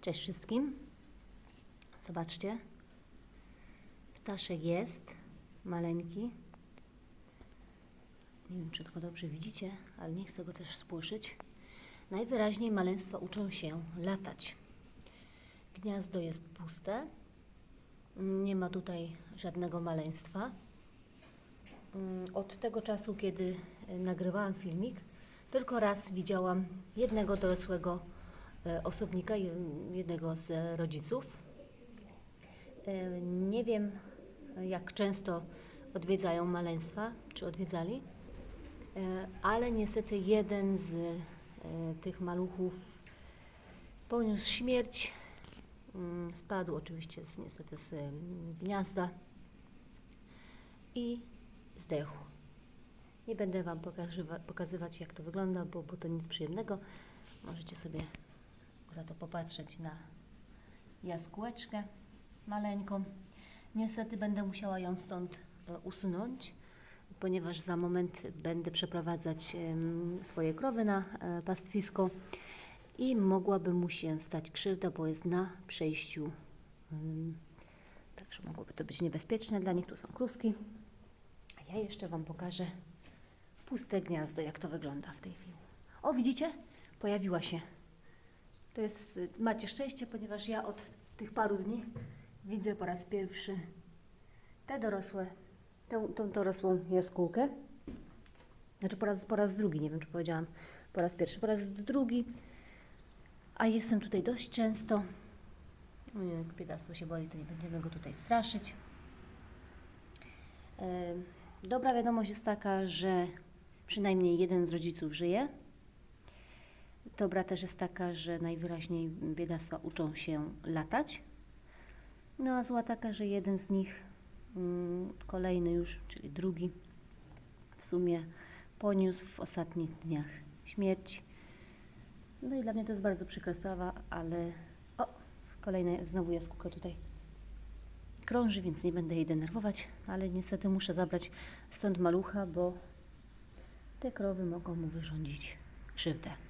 Cześć wszystkim. Zobaczcie. Ptaszek jest maleńki. Nie wiem, czy to dobrze widzicie, ale nie chcę go też spłoszyć. Najwyraźniej maleństwa uczą się latać. Gniazdo jest puste. Nie ma tutaj żadnego maleństwa. Od tego czasu, kiedy nagrywałam filmik, tylko raz widziałam jednego dorosłego osobnika, je- jednego z e, rodziców. E, Nie wiem, e, jak często odwiedzają maleństwa, czy odwiedzali, e, ale niestety jeden z e, tych maluchów poniósł śmierć. Mm, Spadł oczywiście z, niestety z em, gniazda i zdechł. Nie będę Wam pokazywa- pokazywać, jak to wygląda, bo, bo to nic przyjemnego. Możecie sobie za to popatrzeć na jaskółeczkę maleńką. Niestety będę musiała ją stąd e, usunąć, ponieważ za moment będę przeprowadzać swoje krowy na e, pastwisko i mogłaby mu się stać krzywda, bo jest na przejściu. Także mogłoby to być niebezpieczne dla nich. Tu są krówki. A ja jeszcze Wam pokażę puste gniazdo, jak to wygląda w tej chwili. O, widzicie? Pojawiła się. To jest, macie szczęście, ponieważ ja od tych paru dni widzę po raz pierwszy te dorosłe, tę, tą dorosłą jaskółkę. Znaczy po raz, po raz drugi, nie wiem czy powiedziałam po raz pierwszy, po raz drugi. A jestem tutaj dość często. No jak biedactwo się boi, to nie będziemy go tutaj straszyć. E, Dobra wiadomość jest taka, że przynajmniej jeden z rodziców żyje. Dobra też jest taka, że najwyraźniej biedactwa uczą się latać. No a zła taka, że jeden z nich, mm, kolejny już, czyli drugi, w sumie poniósł w ostatnich dniach śmierć. No i dla mnie to jest bardzo przykra sprawa, ale o, kolejna znowu jaskółka tutaj krąży, więc nie będę jej denerwować, ale niestety muszę zabrać stąd malucha, bo te krowy mogą mu wyrządzić krzywdę.